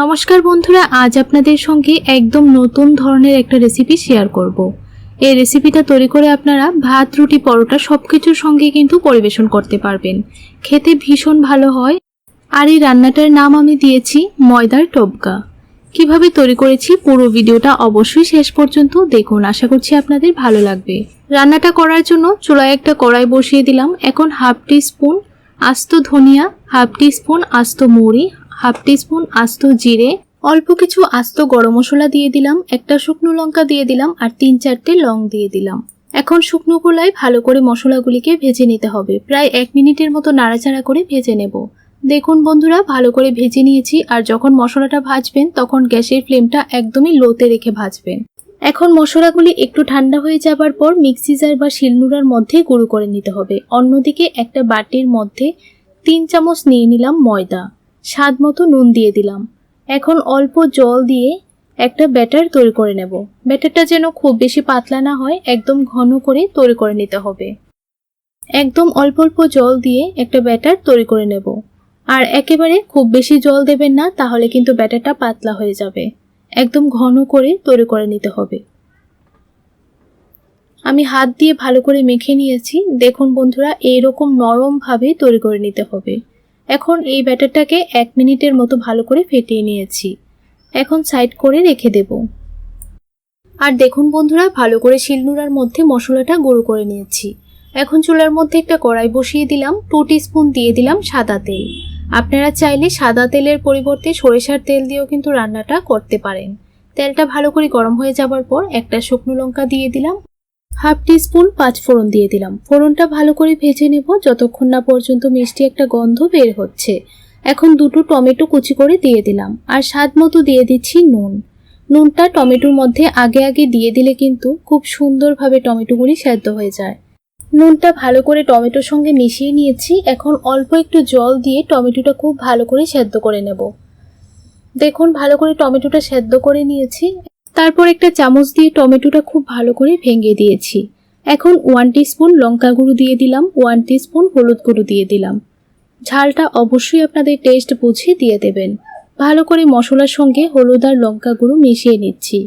নমস্কার বন্ধুরা, আজ আপনাদের সঙ্গে একদম নতুন ধরনের একটা রেসিপি শেয়ার করব। এই রেসিপিটা তৈরি করে আপনারা ভাত, রুটি, পরোটা সব কিছুর সঙ্গে কিন্তু পরিবেশন করতে পারবেন। খেতে ভীষণ ভালো হয়। আর এই রান্নাটার নাম আমি দিয়েছি ময়দার টবকা। কীভাবে তৈরি করেছি পুরো ভিডিওটা অবশ্যই শেষ পর্যন্ত দেখুন। আশা করছি আপনাদের ভালো লাগবে। রান্নাটা করার জন্য চুলায় একটা কড়াই বসিয়ে দিলাম। এখন হাফ টি স্পুন আস্ত ধনিয়া, হাফ টি স্পুন আস্ত মৌরি হাফ টি স্পুন আস্ত জিরে, অল্প কিছু আস্ত গরম মশলা দিয়ে দিলাম, একটা শুকনো লঙ্কা দিয়ে দিলাম, আর তিন চারটে লং দিয়ে দিলাম। এখন শুকনো গোলায় ভালো করে মশলাগুলিকে ভেজে নিতে হবে। প্রায় এক মিনিটের মতো নাড়াচাড়া করে ভেজে নেব। দেখুন বন্ধুরা, ভালো করে ভেজে নিয়েছি, আর যখন মশলাটা ভাজবেন, তখন গ্যাসের ফ্লেমটা একদমই লোতে রেখে ভাজবেন। এখন মশলাগুলি একটু ঠান্ডা হয়ে যাবার পর মিক্সি জার বা শিলনোড়ার মধ্যে গুঁড়ো করে নিতে হবে। অন্যদিকে একটা বাটির মধ্যে তিন চামচ নিয়ে নিলাম ময়দা। স্বাদ মতো নুন দিয়ে দিলাম। এখন অল্প জল দিয়ে একটা ব্যাটার তৈরি করে নেব। ব্যাটারটা যেন খুব বেশি পাতলা না হয়, একদম ঘন করে তৈরি করে নিতে হবে। একদম অল্প অল্প জল দিয়ে একটা ব্যাটার তৈরি করে নেব। আর একেবারে খুব বেশি জল দেবেন না, তাহলে কিন্তু ব্যাটারটা পাতলা হয়ে যাবে। একদম ঘন করে তৈরি করে নিতে হবে। আমি হাত দিয়ে ভালো করে মেখে নিয়েছি। দেখুন বন্ধুরা, এইরকম নরমভাবে তৈরি করে নিতে হবে। এখন এই ব্যাটারটাকে এক মিনিটের মতো ভালো করে ফেটিয়ে নিয়েছি। এখন সাইড করে রেখে দেব। আর দেখুন বন্ধুরা, ভালো করে শিলনোড়ার মধ্যে মশলাটা গুঁড়ো করে নিয়েছি। এখন চুলার মধ্যে একটা কড়াই বসিয়ে দিলাম, টু স্পুন দিয়ে দিলাম সাদা তেল। আপনারা চাইলে সাদা তেলের পরিবর্তে সরিষার তেল দিয়েও কিন্তু রান্নাটা করতে পারেন। তেলটা ভালো করে গরম হয়ে যাবার পর একটা শুকনো লঙ্কা দিয়ে দিলাম। হাফ স্পুন পাঁচ ফোড়ন দিয়ে দিলাম। ফোড়নটা ভালো করে ভেজে নেব, যতক্ষণ না পর্যন্ত মিষ্টি একটা গন্ধ বের হচ্ছে। এখন দুটো টমেটো কুচি করে দিয়ে দিলাম, আর স্বাদ মতো দিয়ে দিচ্ছি নুন। নুনটা টমেটোর মধ্যে আগে আগে দিয়ে দিলে কিন্তু খুব সুন্দরভাবে টমেটোগুলি সেদ্ধ হয়ে যায়। নুনটা ভালো করে টমেটোর সঙ্গে মিশিয়ে নিয়েছি, এখন অল্প একটু জল দিয়ে টমেটোটা খুব ভালো করে সেদ্ধ করে নেব। দেখুন, ভালো করে টমেটোটা সেদ্ধ করে নিয়েছি। তারপর একটা চামচ দিয়ে টমেটোটা খুব ভালো করে ভেঙে দিয়েছি। এখন ওয়ান স্পুন লঙ্কা গুঁড়ো দিয়ে দিলাম ওয়ান স্পুন হলুদ গুঁড়ো দিয়ে দিলাম। ঝালটা অবশ্যই আপনাদের টেস্ট বুঝে দিয়ে দেবেন। ভালো করে মশলার সঙ্গে হলুদ আর লঙ্কা গুঁড়ো মিশিয়ে নিচ্ছি।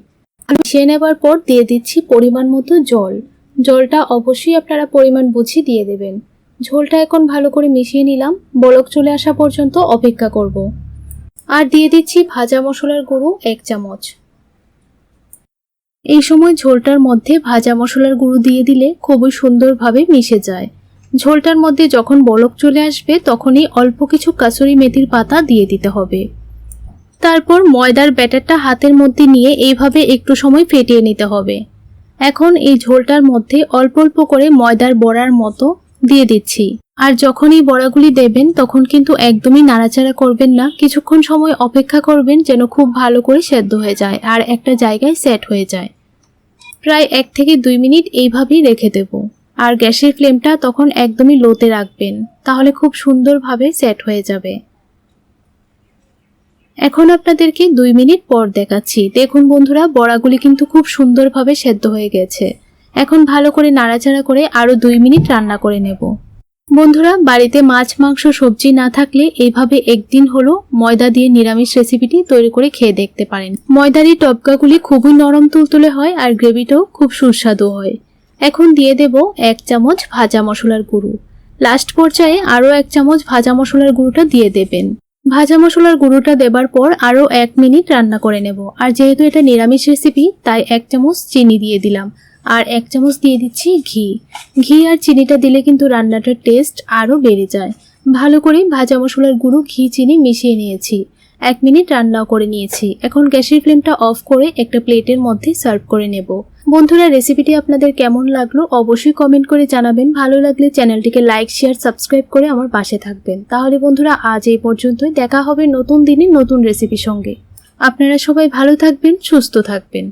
মিশিয়ে নেবার পর দিয়ে দিচ্ছি পরিমাণ মতো জল। জলটা অবশ্যই আপনারা পরিমাণ বুঝে দিয়ে দেবেন। ঝোলটা এখন ভালো করে মিশিয়ে নিলাম, বলক চলে আসা পর্যন্ত অপেক্ষা করব। আর দিয়ে দিচ্ছি ভাজা মশলার গুঁড়ো এক চামচ। এই সময় ঝোলটার মধ্যে ভাজা মশলার গুঁড়ো দিয়ে দিলে খুবই সুন্দরভাবে মিশে যায়। ঝোলটার মধ্যে যখন বলক চলে আসবে, তখনই অল্প কিছু কাসুরি মেথির পাতা দিয়ে দিতে হবে। তারপর ময়দার ব্যাটারটা হাতের মধ্যে নিয়ে এইভাবে একটু সময় ফেটিয়ে নিতে হবে। এখন এই ঝোলটার মধ্যে অল্প অল্প করে ময়দার বড়ার মতো দিয়ে দিচ্ছি। আর যখন এই বড়াগুলি দেবেন, তখন কিন্তু একদমই নাড়াচাড়া করবেন না। কিছুক্ষণ সময় অপেক্ষা করবেন যেন খুব ভালো করে সেদ্ধ হয়ে যায় আর একটা জায়গায় সেট হয়ে যায়। প্রায় এক থেকে দুই মিনিট এইভাবেই রেখে দেব। আর গ্যাসের ফ্লেমটা তখন একদমই লোতে রাখবেন, তাহলে খুব সুন্দরভাবে সেট হয়ে যাবে। এখন আপনাদেরকে দুই মিনিট পর দেখাচ্ছি। দেখুন বন্ধুরা, বড়াগুলি কিন্তু খুব সুন্দরভাবে সেদ্ধ হয়ে গেছে। এখন ভালো করে নাড়াচাড়া করে আরও দুই মিনিট রান্না করে নেব। বন্ধুরা, বাড়িতে মাছ, মাংস, সবজি না থাকলে এইভাবে একদিন হলো ময়দা দিয়ে নিরামিষ রেসিপিটি তৈরি করে খেয়ে দেখতে পারেন। ময়দার এই টপকাগুলি খুবই নরম তুলতুলে হয় আর গ্রেভিটাও খুব সুস্বাদু হয়। এখন দিয়ে দেব এক চামচ ভাজা মশলার গুঁড়ো। লাস্ট পর্যায়ে আরও এক চামচ ভাজা মশলার গুঁড়োটা দিয়ে দেবেন। ভাজা মশলার গুঁড়োটা দেবার পর আরও এক মিনিট রান্না করে নেব। আর যেহেতু এটা নিরামিষ রেসিপি, তাই এক চামচ চিনি দিয়ে দিলাম। আর এক চামচ দিয়ে দিচ্ছি ঘি। ঘি আর চিনিটা দিলে কিন্তু রান্নাটার টেস্ট আরও বেড়ে যায়। ভালো করে ভাজা মশলার গুঁড়ো, ঘি, চিনি মিশিয়ে নিয়েছি। এক মিনিট রান্নাও করে নিয়েছি। এখন গ্যাসের ফ্লেমটা অফ করে একটা প্লেটের মধ্যে সার্ভ করে নেব। বন্ধুরা রেসিপিটি আপনাদের কেমন লাগল অবশ্যই কমেন্ট করে জানাবেন। ভালো লাগলে চ্যানেলটিকে লাইক শেয়ার সাবস্ক্রাইব করে আমার পাশে থাকবেন। তাহলে বন্ধুরা, আজ এই পর্যন্তই। দেখা হবে নতুন দিনে নতুন রেসিপির সঙ্গে। আপনারা সবাই ভালো থাকবেন, সুস্থ থাকবেন।